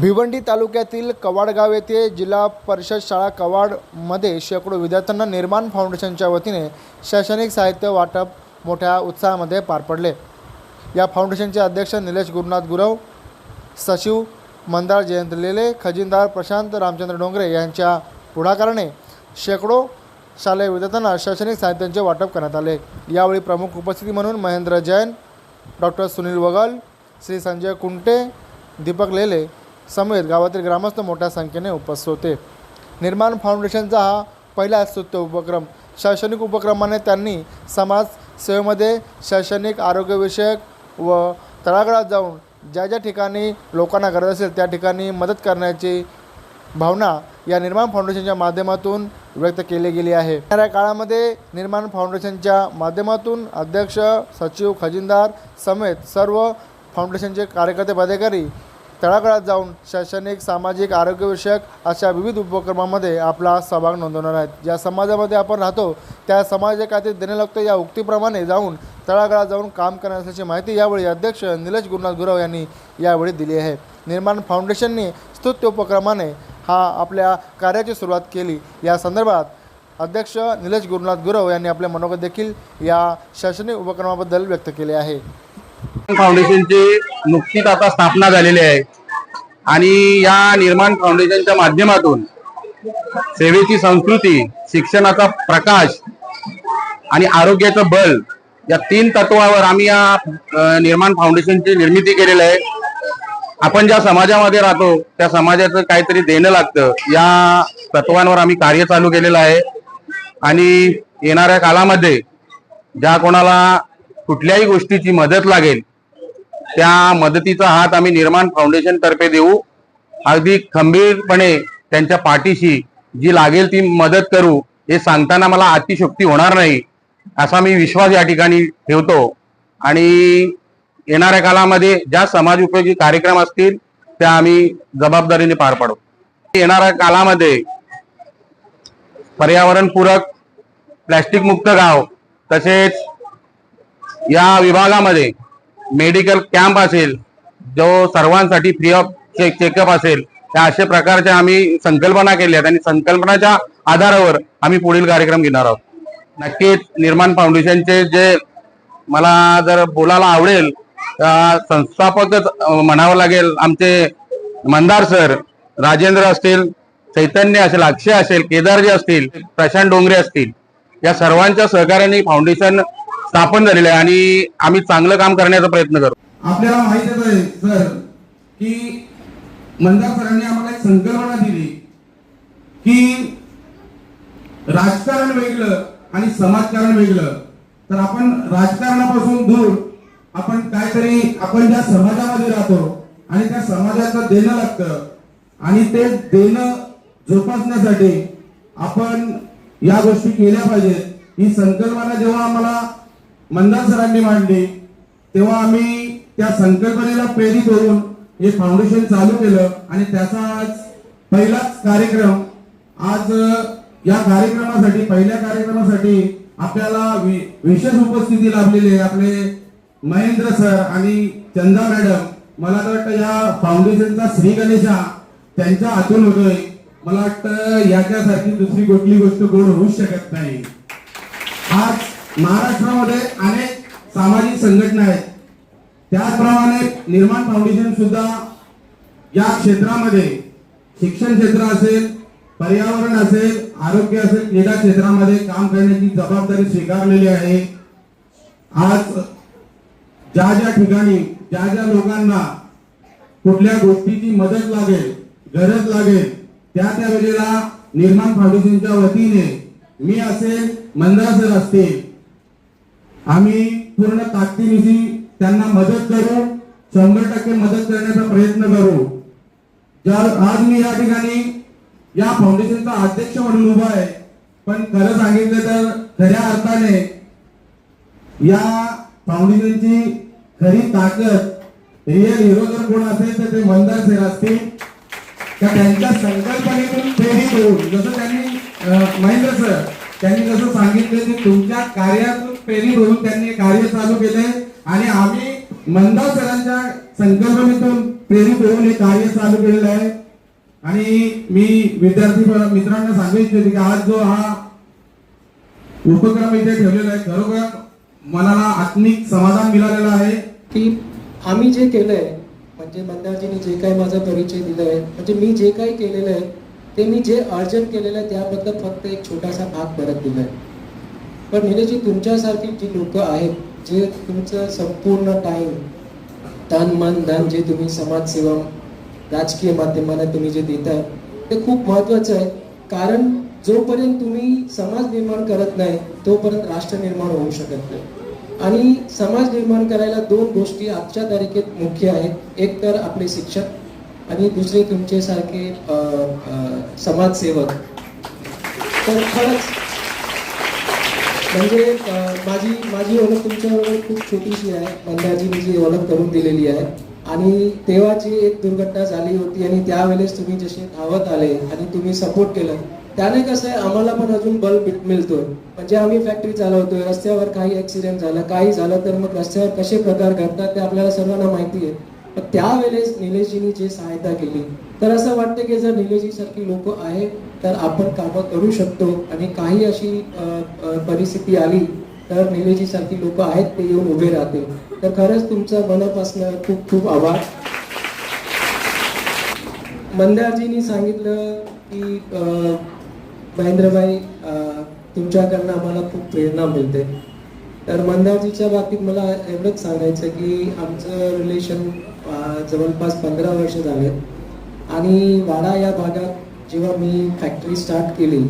भिवंडी तालुक्यातील कवाडगाव येथे जिल्हा परिषद शाळा कवाडमध्ये शेकडो विद्यार्थ्यांना निर्माण फाउंडेशनच्या वतीने शैक्षणिक साहित्य वाटप मोठ्या उत्साहामध्ये पार पडले. या फाउंडेशनचे अध्यक्ष निलेश गुरुनाथ गुरव सचिव मंदार जयंत लेले खजिनदार प्रशांत रामचंद्र डोंगरे यांच्या पुढाकाराने शेकडो शालेय विद्यार्थ्यांना शैक्षणिक साहित्यांचे वाटप करण्यात आले. यावेळी प्रमुख उपस्थिती म्हणून महेंद्र जैन डॉक्टर सुनील वगल श्री संजय कुंटे दीपक लेले समेत गावातील ग्रामस्थ मोठ्या संख्येने उपस्थित होते. निर्माण फाउंडेशनचा हा पहिला स्तुत्य उपक्रम. शैक्षणिक उपक्रमाने त्यांनी समाज सेवेमध्ये शैक्षणिक आरोग्यविषयक व तळागाळात जाऊन ज्या ज्या ठिकाणी लोकांना गरज असेल त्या ठिकाणी मदत करण्याची भावना या निर्माण फाउंडेशनच्या माध्यमातून व्यक्त केली गेली आहे. येणाऱ्या काळामध्ये निर्माण फाउंडेशनच्या माध्यमातून अध्यक्ष सचिव खजिनदार समेत सर्व फाउंडेशनचे कार्यकर्ते पदाधिकारी तळागाळात जाऊन शैक्षणिक सामाजिक आरोग्यविषयक अशा विविध उपक्रमामध्ये आपला सहभाग नोंदवणार आहेत. ज्या समाजामध्ये आपण राहतो त्या समाजाचे काहीतरी या उक्तीप्रमाणे जाऊन तळागाळात जाऊन काम करणार असल्याची माहिती यावेळी अध्यक्ष निलेश गुरुनाथ गुरव यांनी यावेळी दिली आहे. निर्माण फाउंडेशनने स्तुत्य उपक्रमाने हा आपल्या कार्याची सुरुवात केली. या संदर्भात अध्यक्ष निलेश गुरुनाथ गुरव यांनी आपले मनोगत देखील या शैक्षणिक उपक्रमाबद्दल व्यक्त केले आहे. फाउंडेशनची नुकतीच आता स्थापना झालेली आहे. आणि या निर्माण फाउंडेशनच्या माध्यमातून सेवेची संस्कृती शिक्षणाचा प्रकाश आणि आरोग्याचं बल या तीन तत्वावर आम्ही या निर्माण फाउंडेशनची निर्मिती केलेली आहे. आपण ज्या समाजामध्ये राहतो त्या समाजाचं काहीतरी देणं लागतं. या तत्वांवर आम्ही कार्य चालू केलेलं आहे. आणि येणाऱ्या काळामध्ये ज्या कोणाला कुठल्याही गोष्टीची मदत लागेल त्या मदतीचा हात आम्ही निर्माण फाउंडेशन तर्फे देऊ. अगदी खंबीरपणे त्यांच्या पाठीशी जी लागेल ती मदत करू हे सांगताना मला अतिशोक्ती होणार नाही असा मी विश्वास या ठिकाणी ठेवतो. आणि येणाऱ्या काळामध्ये ज्या समाज उपयोगी कार्यक्रम असतील त्या आम्ही जबाबदारीने पार पाडू. येणाऱ्या काळामध्ये पर्यावरणपूरक प्लॅस्टिक मुक्त गाव तसेच या विभागामध्ये मेडिकल कॅम्प असेल जो सर्वांसाठी फ्री ऑफ चेक चेकअप असेल त्या अशा प्रकारच्या आम्ही संकल्पना केल्या आहेत आणि संकल्पनाच्या आधारावर आम्ही पुढील कार्यक्रम घेणार आहोत. नक्कीच निर्माण फाउंडेशनचे जे मला जर बोलायला आवडेल संस्थापकच म्हणावं लागेल आमचे मंदार सर राजेंद्र असतील चैतन्य असेल अक्षय असेल केदारजी असतील प्रशांत डोंगरे असतील या सर्वांच्या सहकार्याने फाउंडेशन स्थापन झालेलं आहे आणि आम्ही चांगलं काम करण्याचा प्रयत्न करू. आपल्याला माहितच आहे सर की मंदार सरांनी आम्हाला एक संकल्पना दिली की राजकारण वेगळं आणि समाजकारण वेगळं. तर आपण राजकारणापासून दूर आपण काहीतरी आपण ज्या समाजामध्ये राहतो आणि त्या समाजाचं देणं लागतं आणि ते देणं जोपासण्यासाठी आपण या गोष्टी केल्या पाहिजेत. ही संकल्पना जेव्हा आम्हाला मंदार सरांनी मांडली तेव्हा आम्ही त्या संकल्पनेला प्रेरित होऊन हे फाउंडेशन चालू केलं आणि त्याचा आज पहिलाच कार्यक्रम आज या कार्यक्रमासाठी पहिल्या कार्यक्रमासाठी आपल्याला वि- विशेष उपस्थिती लाभलेली आहे. आपले महेंद्र सर आणि चंदा मॅडम मला तर वाटतं या फाउंडेशनचा श्री गणेशा त्यांच्या हातून होतोय. मला वाटतं याच्यासारखी दुसरी कुठली गोष्ट गोड होऊच शकत नाही. आज महाराष्ट्रामध्ये अनेक सामाजिक संघटना आहेत. त्याचप्रमाणे निर्माण फाउंडेशन सुद्धा या क्षेत्रामध्ये शिक्षण क्षेत्र असेल पर्यावरण असेल आरोग्य असेल क्रीडा क्षेत्रामध्ये काम करण्याची जबाबदारी स्वीकारलेली आहे. आज ज्या ज्या ठिकाणी ज्या ज्या लोकांना कुठल्या गोष्टीची मदत लागेल गरज लागेल त्या त्या वेळेला निर्माण फाउंडेशनच्या वतीने मी असेल मंदासर असतील आम्ही पूर्ण ताकदीनिशी त्यांना मदत करू शंभर टक्के मदत करण्याचा प्रयत्न करू. जर आज मी या ठिकाणी या फाउंडेशनचा अध्यक्ष म्हणून उभा आहे पण खरं सांगितलं तर खऱ्या अर्थाने या फाउंडेशनची खरी ताकद रिअल हिरो जर कोण असेल तर ते मंदार सर असतील. त्या त्यांच्या संकल्पनेतून प्रेरित होऊन जसं त्यांनी महेंद्र सर त्यांनी जसं सांगितलं की तुमच्या कार्यातून प्रेरित होऊन त्यांनी कार्य चालू केले आणि आम्ही मंदा सरांच्या संकल्पनेतून प्रेरित होऊन हे कार्य चालू केलेलं आहे. आणि मी विद्यार्थी मित्रांना सांगू इच्छिते की आज जो हा उपक्रम इथे ठेवलेला आहे खरोखर मनाला आत्मिक समाधान मिळालेलं आहे. की आम्ही जे केलंय म्हणजे मंदारजीने जे काही माझा परिचय दिलाय म्हणजे मी जे काही केलेलं आहे ते मी जे अर्जन केलेलं आहे त्याबद्दल फक्त एक छोटासा भाग परत दिलाय. पण निलेशजी तुमच्यासारखी जी लोक आहेत जे तुमचं संपूर्ण टाइम तन मन धन जे तुम्ही समाजसेवा राजकीय माध्यमाला तुम्ही जे देताय ते खूप महत्वाचं आहे. कारण जोपर्यंत तुम्ही समाज निर्माण करत नाही तोपर्यंत राष्ट्र निर्माण होऊ शकत नाही. आणि समाज निर्माण करायला दोन गोष्टी आजच्या तारखेत मुख्य आहेत. एक तर आपले शिक्षक आणि दुसरे तुमचे सारखे समाजसेवक. तर खरंच म्हणजे माझी माझी ओळख तुमच्याबरोबर खूप छोटीशी आहे. मंदारजीने जी ओळख करून दिलेली आहे. आणि तेव्हाची एक दुर्घटना झाली होती आणि त्यावेळेस तुम्ही जसे धावत आले आणि तुम्ही सपोर्ट केलं त्याने कसं आहे आम्हाला पण अजून बल मिळतोय. म्हणजे आम्ही फॅक्टरी चालवतोय रस्त्यावर काही ऍक्सिडेंट झाला काही झालं तर मग रस्त्यावर कसे प्रकार घडतात ते आपल्याला सर्वांना माहिती आहे. पण त्यावेळेस निलेशजीनी जे सहायता केली तर असं वाटतं की जर निलेशजी सारखी लोक आहे तर आपण कामं करू शकतो. आणि काही अशी परिस्थिती आली तर निलेशजी सारखी लोक आहेत ते येऊन उभे राहते तर खरंच तुमचा मनापासून खूप खूप आभार. मंदारजींनी सांगितलं की महेंद्रबाई महेंद्रभाई तुमच्याकडनं आम्हाला खूप प्रेरणा मिळते. तर मंदारजीच्या बाबतीत मला एवढंच सांगायचं की आमचं रिलेशन जवळपास पंधरा वर्ष झाले. आणि वाडा या भागात जेव्हा मी फॅक्टरी स्टार्ट केली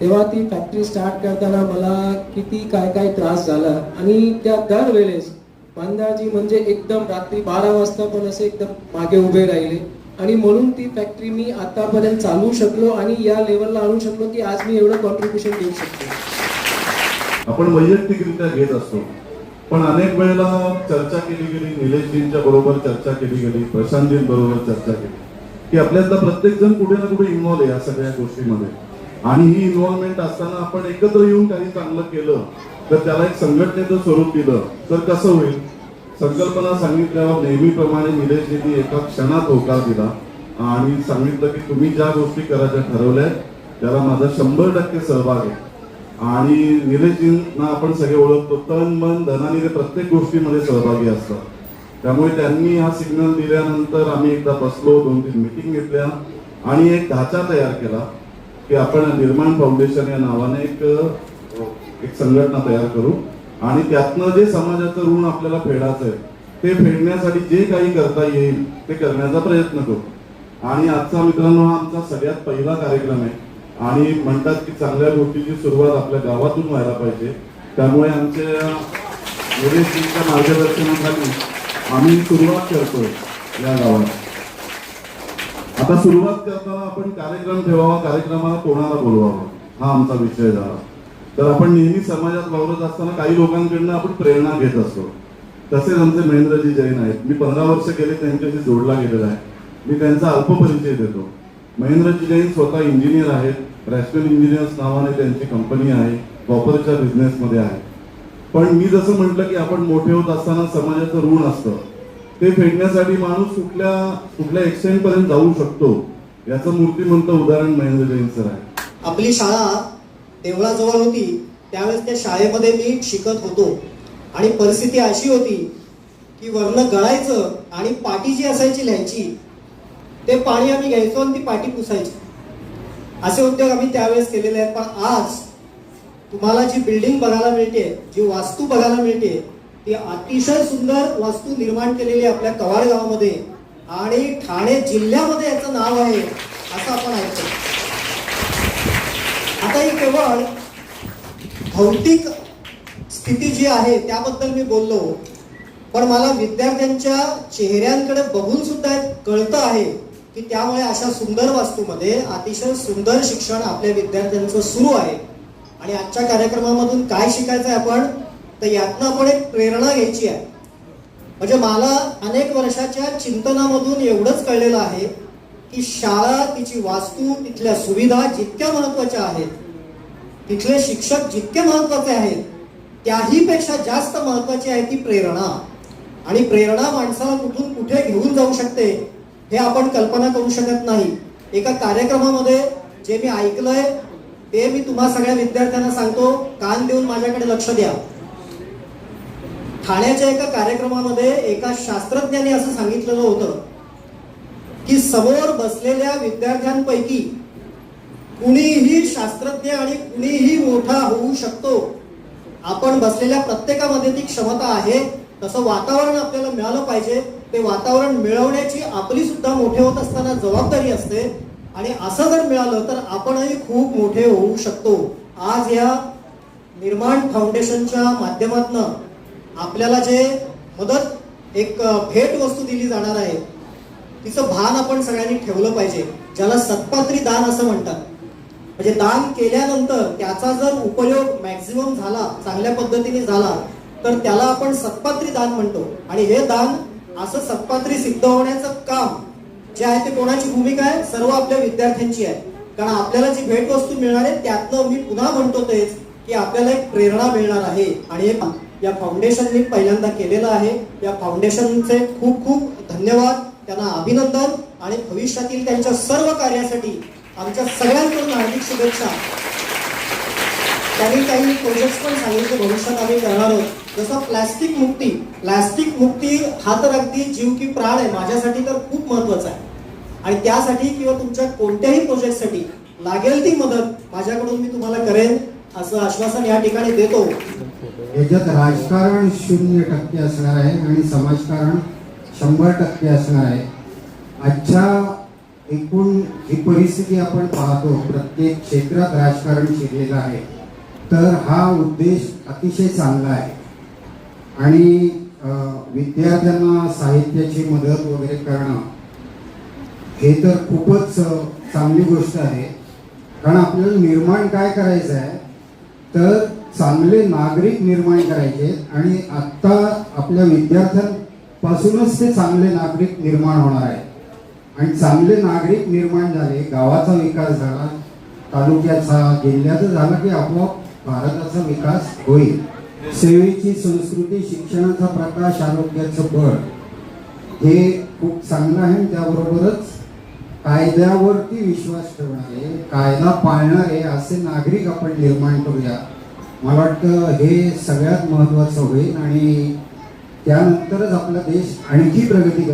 तेव्हा ती फॅक्टरी स्टार्ट करताना मला किती काय काय त्रास झाला आणि त्या दरवेळेस मंदारजी म्हणजे एकदम रात्री बारा वाजता पण असे एकदम मागे उभे राहिले. आणि म्हणून ती फॅक्टरी मी आतापर्यंत चालवू शकलो आणि या लेवलला आणू शकलो की आज मी एवढं कॉन्ट्रीब्युशन देऊ शकतो. आपण वैयक्तिकरित्या घेत असतो पण अनेक वेळेला चर्चा केली गेली निलेशजींच्या बरोबर चर्चा केली गेली प्रशांतजीं बरोबर चर्चा केली. की आपल्यातला प्रत्येक जण कुठे ना कुठे इन्व्हॉल्व आहे या सगळ्या गोष्टीमध्ये. आणि ही इन्व्हॉल्वमेंट असताना आपण एकत्र येऊन काही चांगलं केलं तर त्याला एक संघटनेचं स्वरूप दिलं तर कसं होईल? संकल्पना सांगितल्यावर नेहमीप्रमाणे निलेशजींनी एका क्षणात होकार दिला आणि सांगितलं की तुम्ही ज्या गोष्टी करायच्या ठरवल्या त्याला माझा शंभर टक्के सहभाग आहे. आणि निलेशजींना आपण सगळे ओळखतो तन मन धनाने ते प्रत्येक गोष्टीमध्ये सहभागी असतात. त्यामुळे त्यांनी हा सिग्नल दिल्यानंतर आम्ही एकदा बसलो दोन तीन मिटिंग घेतल्या आणि एक ढाचा तयार केला की आपण निर्माण फाउंडेशन या नावाने एक एक संघटना तयार करू. आणि त्यातनं जे समाजाचं ऋण आपल्याला फेडायचं आहे ते फेडण्यासाठी जे काही करता येईल ते करण्याचा प्रयत्न करू. आणि आजचा मित्रांनो हा आमचा सगळ्यात पहिला कार्यक्रम आहे. आणि म्हणतात की चांगल्या गोष्टीची सुरुवात आपल्या गावातून व्हायला पाहिजे. त्यामुळे आमच्या मार्गदर्शनाखाली आम्ही सुरुवात करतोय या गावात. आता सुरुवात करताना आपण कार्यक्रम ठेवावा कार्यक्रमाला कोणाला बोलवावा? हा आमचा विषय झाला. तर आपण नेहमी समाजात वावरत असताना काही लोकांकडनं आपण प्रेरणा घेत असतो. तसेच आमचे महेंद्रजी जैन आहेत. मी पंधरा वर्ष गेले त्यांच्याशी जोडला गेलेला आहे. मी त्यांचा अल्प परिचय देतो. महेंद्रजी जैन स्वतः इंजिनियर आहेत. रॅशनल इंजिनियर्स नावाने त्यांची कंपनी आहे. कॉपरच्या बिझनेसमध्ये आहे. पण मी जसं म्हटलं की आपण मोठे होत असताना समाजाचं ऋण असतं. ते फेडण्यासाठी माणूस कुठल्या कुठल्या एक्सटेंड पर्यंत जाऊ शकतो याचं मूर्तिमंत उदाहरण महेंद्र जैन सर आहे. आपली शाळा देवळाजवळ होती त्यावेळेस त्या शाळेमध्ये मी शिकत होतो. आणि परिस्थिती अशी होती की वर्ण गळायचं आणि पाटी जी असायची लिहायची ते पाणी आम्ही घ्यायचो आणि ती पाटी पुसायची. असे उद्योग आम्ही त्यावेळेस केलेले आहेत. पण आज तुम्हाला जी बिल्डिंग बघायला मिळते जी वास्तू बघायला मिळते ती अतिशय सुंदर वास्तू निर्माण केलेली आहे आपल्या कवाड गावामध्ये आणि ठाणे जिल्ह्यामध्ये याचं नाव आहे असं आपण ऐकतो. आता ही केवळ भौतिक स्थिती जी आहे त्याबद्दल मी बोललो. पण मला विद्यार्थ्यांच्या चेहऱ्यांकडे बघून सुद्धा कळतं आहे की त्यामुळे अशा सुंदर वास्तूमध्ये अतिशय सुंदर शिक्षण आपल्या विद्यार्थ्यांचं सुरू आहे. आणि आजच्या कार्यक्रमामधून काय शिकायचं आहे आपण तर यातनं आपण एक प्रेरणा घ्यायची आहे. म्हणजे मला अनेक वर्षाच्या चिंतनामधून एवढंच कळलेलं आहे की शाळा तिची वास्तू तिथल्या सुविधा जितक्या महत्त्वाच्या आहेत तिथले शिक्षक जितके महत्त्वाचे आहेत त्याहीपेक्षा जास्त महत्वाची आहे ती प्रेरणा. आणि प्रेरणा माणसाला कुठून कुठे घेऊन जाऊ शकते हे आपण कल्पना करू शकत नाही. एका कार्यक्रमामध्ये जे मी ऐकलंय ते मी तुम्हा सगळ्या विद्यार्थ्यांना सांगतो कान देऊन माझ्याकडे लक्ष द्या. ठाण्याच्या एका कार्यक्रमामध्ये एका शास्त्रज्ञाने असं सांगितलेलं होतं की समोर बसलेल्या विद्यार्थ्यांपैकी कुणीही शास्त्रज्ञ आणि कुणीही मोठा होऊ शकतो. आपण बसलेल्या प्रत्येकामध्ये ती क्षमता आहे तसं वातावरण आपल्याला मिळालं पाहिजे. ते वातावरण मिळवण्याची आपली सुद्धा मोठे होत असताना जबाबदारी असते. आणि असं जर मिळालं तर आपणही खूप मोठे होऊ शकतो. आज या निर्माण फाउंडेशनच्या माध्यमातून आपल्याला जे मदत एक भेट वस्तू दिली जाणार आहे तिचं भान आपण सगळ्यांनी ठेवलं पाहिजे. ज्याला सत्पात्री दान असं म्हणतात. म्हणजे दान केल्यानंतर त्याचा जर उपयोग मॅक्झिमम झाला चांगल्या पद्धतीने झाला तर त्याला आपण सत्पात्री दान म्हणतो. आणि हे दान असं सत्पात्री सिद्ध होण्याचं काम जे आहे ते कोणाची भूमिका आहे? सर्व आपल्या विद्यार्थ्यांची आहे. कारण आपल्याला जी भेटवस्तू मिळणार आहे त्यातनं मी पुन्हा म्हणतो तेच की आपल्याला एक प्रेरणा मिळणार आहे. आणि हे या फाउंडेशनने पहिल्यांदा केलेलं आहे. या फाउंडेशनचे खूप खूप धन्यवाद. त्यांना अभिनंदन. आणि भविष्यातील त्यांच्या सर्व कार्यासाठी आमच्या सगळ्यांकडून हार्दिक शुभेच्छा. त्यांनी काही प्रोजेक्ट पण सांगितले. भविष्यात आम्ही करणार आहोत. जसं प्लास्टिक मुक्ती. प्लास्टिक मुक्ती हा तर अगदी जीव की प्राण आहे. माझ्यासाठी तर खूप महत्त्वाचा आहे. आणि त्यासाठी किंवा तुमच्या कोणत्याही प्रोजेक्टसाठी लागेल ती मदत माझ्याकडून मी तुम्हाला करेन असं आश्वासन या ठिकाणी देतो. याच्यात राजकारण शून्य टक्के असणार आहे आणि समाजकारण शंभर टक्के असणार आहे. आजच्या एकूण ही परिस्थिती आपण पाहतो प्रत्येक क्षेत्रात राजकारण शिरलेलं आहे. तर हा उद्देश अतिशय चांगला आहे. आणि विद्यार्थ्यांना साहित्याची मदत वगैरे करणं हे तर खूपच चांगली गोष्ट आहे. कारण आपल्याला निर्माण काय करायचं आहे तर चांगले नागरिक निर्माण करायचे आणि आत्ता आपल्या विद्यार्थ्यांपासूनच ते चांगले नागरिक निर्माण होणार आहे. आणि चांगले नागरिक निर्माण झाले गावाचा विकास झाला तालुक्याचा जिल्ह्याचा झाला की आपोआप भारताचा विकास होईल. सेवेची संस्कृती शिक्षणाचा प्रकाश आरोग्याचं बळ. हे खूप चांगलं आहे त्याबरोबरच कायद्यावरती विश्वास ठेवणारे कायदा पाळणारे असे नागरिक आपण निर्माण करूया. मला वाटतं हे सगळ्यात महत्वाचं होईल आणि त्यानंतरच आपला देश आणखी प्रगती करेल.